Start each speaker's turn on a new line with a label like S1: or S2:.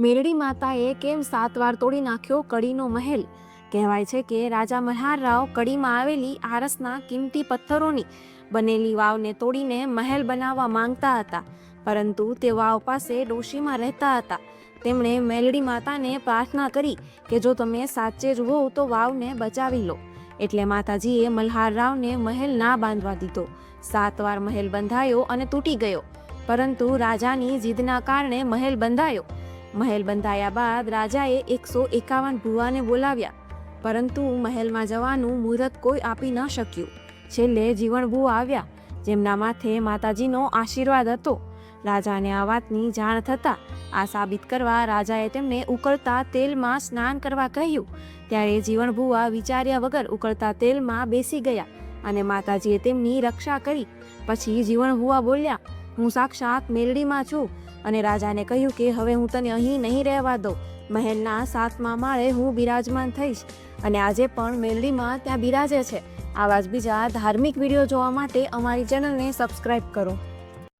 S1: મેરડી માતાએ કેમ સાત વાર તોડી નાખ્યો કડીનો મહેલ? કહેવાય છે કે રાજા મલ્હારરાવ કડીમાં આવેલી આરસના કિંમતી પથ્થરોની બનેલી વાવને તોડીને મહેલ બનાવવા માંગતા હતા. પરંતુ તે વાવ પાસે ડોશીમાં રહેતા હતા. તેમણે મેલડી માતાને પ્રાર્થના કરી કે જો તમે સાચે જ હો તો વાવને બચાવી લો. એટલે માતાજીએ મલ્હારરાવને મહેલ ના બાંધવા દીધો. સાત વાર મહેલ બંધાયો અને તૂટી ગયો. પરંતુ રાજાની જીદના કારણે મહેલ બંધાયો. મહેલ બંધાયા બાદ રાજાએ એકસો એકાવન ભુવાને બોલાવ્યા. પરંતુ મહેલમાં જવાનું મુહૂર્ત કોઈ આપી ન શક્યું. છેલ્લે જીવણભૂ આવ્યા. જેમના માથે માતાજીનો આશીર્વાદ હતો. રાજાને આ વાતની જાણ થતાં આ સાબિત કરવા રાજાએ તેમને ઉકળતા તેલમાં સ્નાન કરવા કહ્યું. ત્યારે જીવણભુવા વિચાર્યા વગર ઉકળતા તેલમાં બેસી ગયા અને માતાજીએ તેમની રક્ષા કરી. પછી જીવણભુવા બોલ્યા હું સાક્ષાત મેલડીમાં છું અને રાજાને કહ્યું કે હવે હું તને અહીં નહીં રહેવા દઉં. મહેલના સાતમા માળે હું બિરાજમાન થઈશ અને આજે પણ મેલડીમાં ત્યાં બિરાજે છે. આવા જ બીજા ધાર્મિક વીડિયો જોવા માટે અમારી ચેનલને સબસ્ક્રાઈબ કરો.